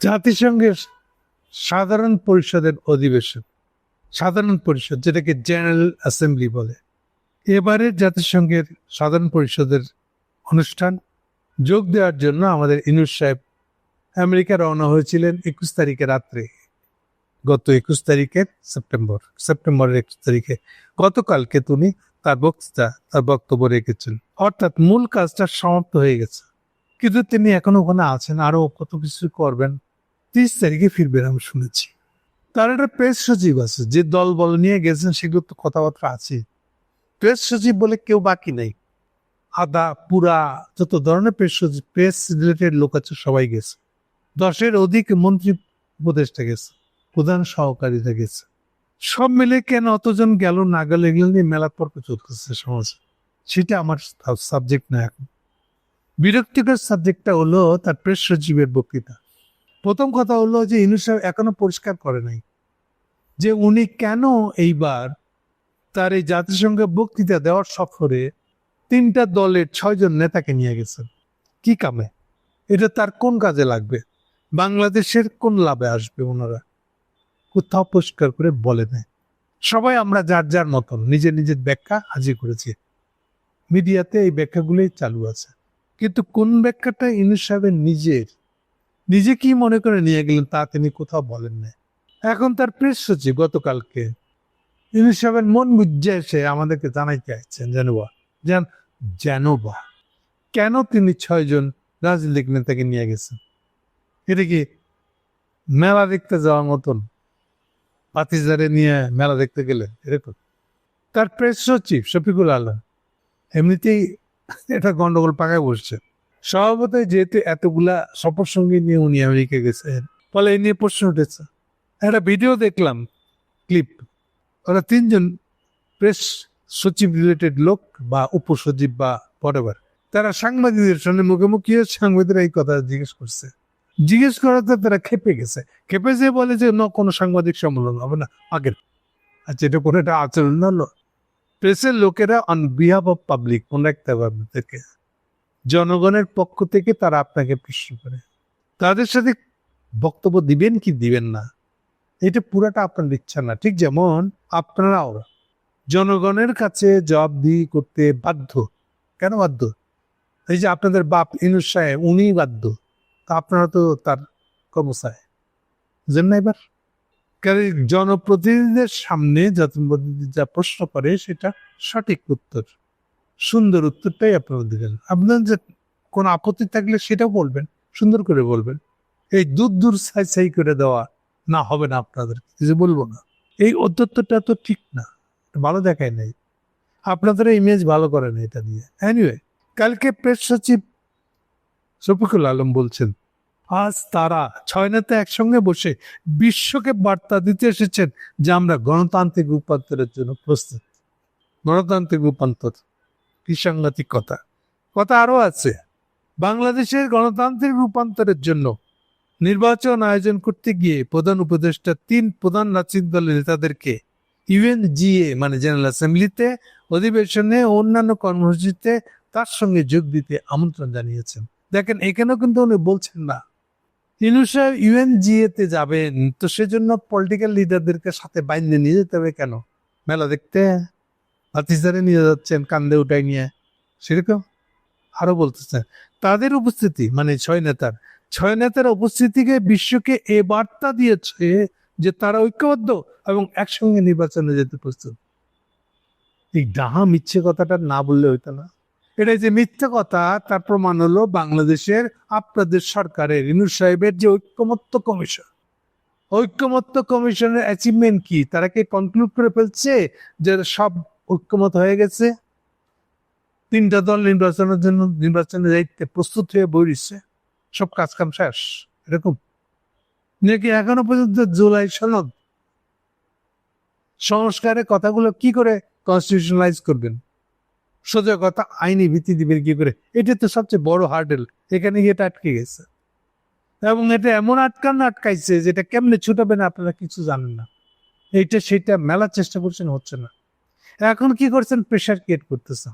জাতিসংঘের সাধারণ পরিষদের অধিবেশন, সাধারণ পরিষদ, যেটাকে জেনারেল অ্যাসেম্বলি বলে। এবারে জাতিসংঘের সাধারণ পরিষদের অনুষ্ঠান যোগ দেওয়ার জন্য আমাদের ইনুস সাহেব আমেরিকা রওনা হয়েছিলেন একুশ তারিখে রাত্রে, গত একুশ তারিখের সেপ্টেম্বর, সেপ্টেম্বরের একুশ তারিখে। গতকালকে তুমি তার বক্তৃতা, তার বক্তব্য রেখেছেন। অর্থাৎ মূল কাজটা সমাপ্ত হয়ে গেছে। কিন্তু তিনি এখনও ওখানে আছেন, আরও কত কিছু করবেন তিরিশ তারিখে ফিরবেন, আমি শুনেছি। তার একটা প্রেস সচিব আছে, যে দল বল নিয়ে গেছেন সেগুলো তো কথাবার্তা আছে। প্রেস সচিব বলে কেউ বাকি নেই। আদা, পুরা, যত ধরনের প্রেস সচিব, প্রেস রিলেটেড লোক আছে, সবাই গেছে। দশের অধিক মন্ত্রী উপদেষ্টা গেছে, প্রধান সহকারীরা গেছে। সব মিলে কেন অতজন গেল না গেল, এগুলো নিয়ে মেলা তর্ক চলতেছে সমাজে। সেটা আমার সাবজেক্ট না এখন। বিরক্তিকর সাবজেক্টটা হলো তার প্রেস সচিবের বক্তৃতা। প্রথম কথা হলো যে ইনু সাহেব এখনও পরিষ্কার করে নাই যে উনি কেন এইবার তার এই জাতিসংঘে বক্তৃতা দেওয়ার সফরে তিনটা দলের ছয়জন নেতাকে নিয়ে গেছেন। কি কামে? এটা তার কোন কাজে লাগবে? বাংলাদেশের কোন লাভে আসবে ওনারা? কোথাও পরিষ্কার করে বলে নেয় সবাই আমরা যার যার মতন নিজের নিজের ব্যাখ্যা হাজির করেছি। মিডিয়াতে এই ব্যাখ্যাগুলোই চালু আছে। কিন্তু কোন ব্যাখ্যাটা ইনুস সাহেবের নিজের নিজে কি মনে করে নিয়ে গেলেন তা তিনি কোথাও বলেন না এখন তার প্রেস সচিব গতকালকে ইনুস সাহেবের মন বুঝে এসে আমাদেরকে জানাইতে আসছেন জানুবা যেন জানুবা কেন তিনি ছয়জন রাজনৈতিক নেতাকে নিয়ে গেছেন? এটা কি মেলা দেখতে যাওয়ার মতন? পাতিজারে নিয়ে মেলা দেখতে গেলে এরকম? তার প্রেস সচিব শফিকুল আলম, এমনিতেই এটা গন্ডগোল পাকায় বসছে স্বভাবতই যেহেতু এতগুলা সফর সঙ্গী নিয়ে উনি আমেরিকা গেছেন ফলে এই নিয়ে প্রশ্ন উঠেছে একটা ভিডিও দেখলাম ক্লিপ ওরা তিনজন প্রেস সচিব রিলেটেড লোক বা উপসচিব বা পরেবার তারা সাংবাদিকদের সঙ্গে মুখোমুখি হয়ে সাংবাদিকরা এই কথা জিজ্ঞেস করছে জিজ্ঞেস করাতে তারা খেপে গেছে খেপে যে বলে যে ন কোনো সাংবাদিক সম্মেলন হবে না আগের আচ্ছা এটা কোনো একটা আচরণ না হলো প্রেসের লোকেরা অন বিহাফ অফ পাবলিক কোনো একটা আপনাদেরকে জনগণের পক্ষ থেকে তারা আপনাকে প্রশ্ন করে। তাদের সাথে বক্তব্য দিবেন কি দিবেন না? এটা পুরাটা আপনার ইচ্ছা না। ঠিক যেমন আপনারাও জনগণের কাছে জবাবদিহি করতে বাধ্য। কেন বাধ্য? এই যে আপনাদের বাপ ইনুস সাহেব, উনি বাধ্য। তা আপনারা তো তার কর্মচারী। বুঝলেন না এবার? কারণ জনপ্রতিনিধিদের সামনে জনপ্রতিনিধি যা প্রশ্ন করে সেটা সঠিক উত্তর। সুন্দর উত্তরটাই আপনারা দিবেন। আপনার যে কোনো আপত্তি থাকলে সেটাও বলবেন, সুন্দর করে বলবেন। এই দূর দূর সাই সাই করে দেওয়া না হবে না আপনাদের কিছু বলব না। এই উত্তরটা তো ঠিক না, ভালো দেখায় নাই। আপনাদের ইমেজ ভালো করে না এটা নিয়ে। এনিওয়ে কালকে প্রেস সচিব শফিকুল আলম বলছেন, আজ তারা ছয় নেতা একসঙ্গে বসে বিশ্বকে বার্তা দিতে এসেছেন যে আমরা গণতান্ত্রিক রূপান্তরের জন্য প্রস্তুত। গণতান্ত্রিক রূপান্তর। কি সাংঘাতিক কথা। কথা আরও আছে। বাংলাদেশের গণতান্ত্রিক রূপান্তরের জন্য নির্বাচন আয়োজন করতে গিয়ে প্রধান উপদেষ্টা তিন প্রধান রাজনৈতিক দলের নেতাদেরকে ইউএনজিএ মানে জেনারেল অ্যাসেম্বলিতে, অধিবেশনে অন্যান্য কর্মসূচিতে তার সঙ্গে যোগ দিতে আমন্ত্রণ জানিয়েছেন। দেখেন, এখানেও কিন্তু উনি বলছেন না। ইনুসা ইউএনজিএ তে যাবেন, তো সেজন্য পলিটিক্যাল লিডারদেরকে সাথে বাইন্দে নিয়ে যেতে হবে কেন? মেলা দেখতে। হাতিজারে নিয়ে যাচ্ছেন, কান্দে উঠাই নিয়ে। সেরকম আরও বলতেছেন তাদের উপস্থিতি মানে ছয় নেতার ছয় নেতার উপস্থিতিকে বিশ্বকে এ বার্তা দিয়েছে যে তারা ঐক্যবদ্ধ এবং একসঙ্গে নির্বাচনে যেতে প্রস্তুত। এই ডাহা মিচ্ছে কথাটা না বললে হইতো না। এটা যে মিথ্যা কথা, তার প্রমাণ হলো বাংলাদেশের, আপনাদের সরকারের ইনুর সাহেবের যে ঐক্যমত্য কমিশন। ঐক্যমত্য কমিশনের অ্যাচিভমেন্ট কি? তারা কি কনক্লুড করে ফেলছে যে সব ঐক্যমত হয়ে গেছে। তিনটা দল নির্বাচনের জন্য নির্বাচনে যাইতে প্রস্তুত হয়ে বইছে সব কাজ কাম শেষ, এরকম। নাকি এখনও পর্যন্ত জুলাই সনদ? সংস্কারের কথাগুলো কি করে কনস্টিটিউশনালাইজ করবেন? সোজা কথা, আইনি ভিত্তি দিবেন কি করে? এটা তো সবচেয়ে বড় হার্ডেল এখানে গিয়ে এটা আটকে গেছে। এবং এটা এমন আটকান আটকাইছে, যেটা কেমনে ছুটাবেন আপনারা কিছু জানেন না। এইটা, সেটা মেলার চেষ্টা করছেন, হচ্ছে না। এখন কি করছেন? প্রেশার ক্রিয়েট করতেছেন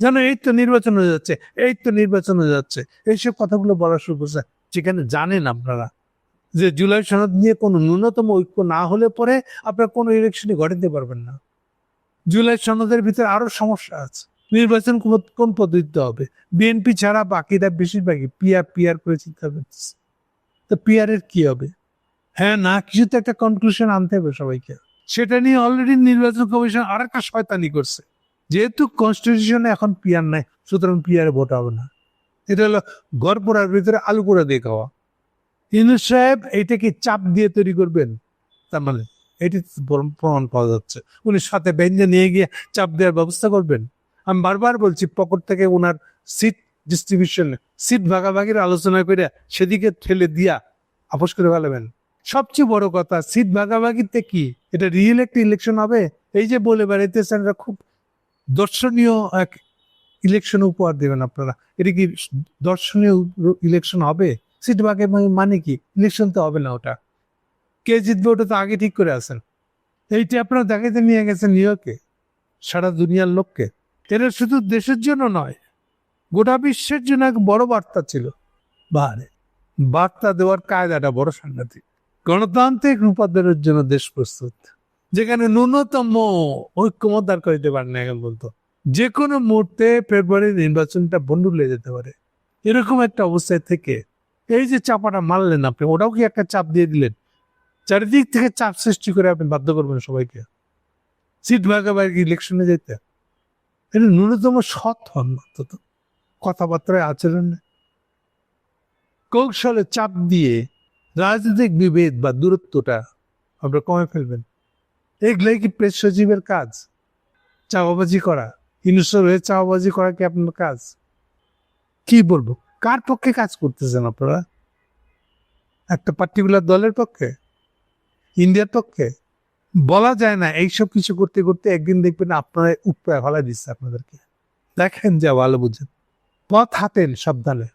জানো, এই তো নির্বাচন হয়ে যাচ্ছে, এই তো নির্বাচন হয়ে যাচ্ছে, এইসব কথাগুলো বলা শুরু করছে। যেখানে জানেন আপনারা যে জুলাই সনদ নিয়ে কোনো ন্যূনতম ঐক্য না হলে পরে আপনার কোনো ইলেকশনই ঘটাতে পারবেন না। জুলাই সনদের ভিতরে আরও সমস্যা আছে। নির্বাচন কোন- পদ্ধতিতে হবে? বিএনপি ছাড়া বাকিরা বেশিরভাগই পিয়ার পিয়ার করে চিন্তা করতেছে। তো পিয়ার এর কি হবে? হ্যাঁ না, কিছু তো একটা কনক্লুশন আনতে হবে সবাইকে। সেটা নিয়ে অলরেডি নির্বাচন কমিশন আর একটা শয়তানি করছে। যেহেতু কনস্টিটিউশনে এখন পিয়ার নাই, সুতরাং পিয়ারে ভোট হবে না। এটা হলো গড়পোড়ার ভিতরে আলু পোড়া দিয়ে খাওয়া। ইনু সাহেব এইটাকে চাপ দিয়ে তৈরি করবেন, তার মানে এটি প্রমাণ পাওয়া যাচ্ছে। উনি সাথে বেঞ্জে নিয়ে গিয়ে চাপ দেওয়ার ব্যবস্থা করবেন। আমি বারবার বলছি, পকেট থেকে ওনার সিট ডিস্ট্রিবিউশন সিট ভাগাভাগির আলোচনা করে সেদিকে ঠেলে দিয়া আপোষ করে ফেলাবেন। সবচেয়ে বড় কথা, সিট ভাগাভাগিতে কি? এটা রিয়েল একটা ইলেকশন হবে? এই যে বলে বেড়াইতেছেন, এটা খুব দর্শনীয় এক ইলেকশন উপহার দেবেন আপনারা। এটা কি দর্শনীয় ইলেকশন হবে? সিট ভাগে মানে কি? ইলেকশন তো হবে না ওটা। কে জিতবে ওটা তো আগে ঠিক করে আছেন। এইটা আপনারা দেখাইতে নিয়ে গেছেন নিউ ইয়র্কে সারা দুনিয়ার লোককে। এটা শুধু দেশের জন্য নয়, গোটা বিশ্বের জন্য এক বড় বার্তা ছিল। বাহারে বার্তা দেওয়ার কায়দাটা বড় সাংঘাতিক। গণতান্ত্রিক রূপান্তরের জন্য দেশ প্রস্তুত। যেখানে ন্যূনতম ঐক্যমত দাঁড় করিতে পারে না এখন বলতো যে কোনো মুহূর্তে ফেব্রুয়ারি নির্বাচনটা বন্ধুলে যেতে পারে। এরকম একটা অবস্থায় থেকে এই যে চাপাটা মারলেন আপনি, ওটাও কি একটা চাপ দিয়ে দিলেন? চারিদিক থেকে চাপ সৃষ্টি করে আপনি বাধ্য করবেন সবাইকে। সিট ভাগাভাগি ইলেকশনে যেতে? এটা ন্যূনতম সৎ হন অন্তত। কথাবার্তায় আচরণে কৌশলে চাপ দিয়ে রাজনৈতিক বিভেদ বা দূরত্বটা আপনারা কমে ফেলবেন। এগুলাই কি প্রেস সচিবের কাজ? চাওয়াবাজি করা। ইনুসর হয়ে চাওয়াবাজি করা কি আপনার কাজ? কি বলব? কার পক্ষে কাজ করতেছেন আপনারা? একটা পার্টিকুলার দলের পক্ষে? ইন্ডিয়ার পক্ষে? বলা যায় না, এইসব কিছু করতে করতে একদিন দেখবেন আপনারা উপরে হলা দিচ্ছে আপনাদেরকে। দেখেন যা ভালো বুঝেন। পথ হাতেন সাবধানে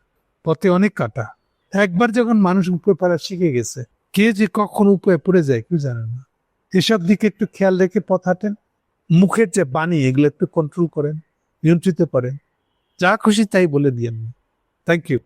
পথে অনেক কাটা। একবার যখন মানুষ উপরে পড়া শিখে গেছে, কে যে কখন উপরে পড়ে যায় কেউ জানে না। এসব দিকে একটু খেয়াল রেখে পথ হাঁটেন, মুখের যে বাণী, এগুলো একটু কন্ট্রোল করেন, নিয়ন্ত্রিত করেন। যা খুশি তাই বলে দিয়েন থ্যাংক ইউ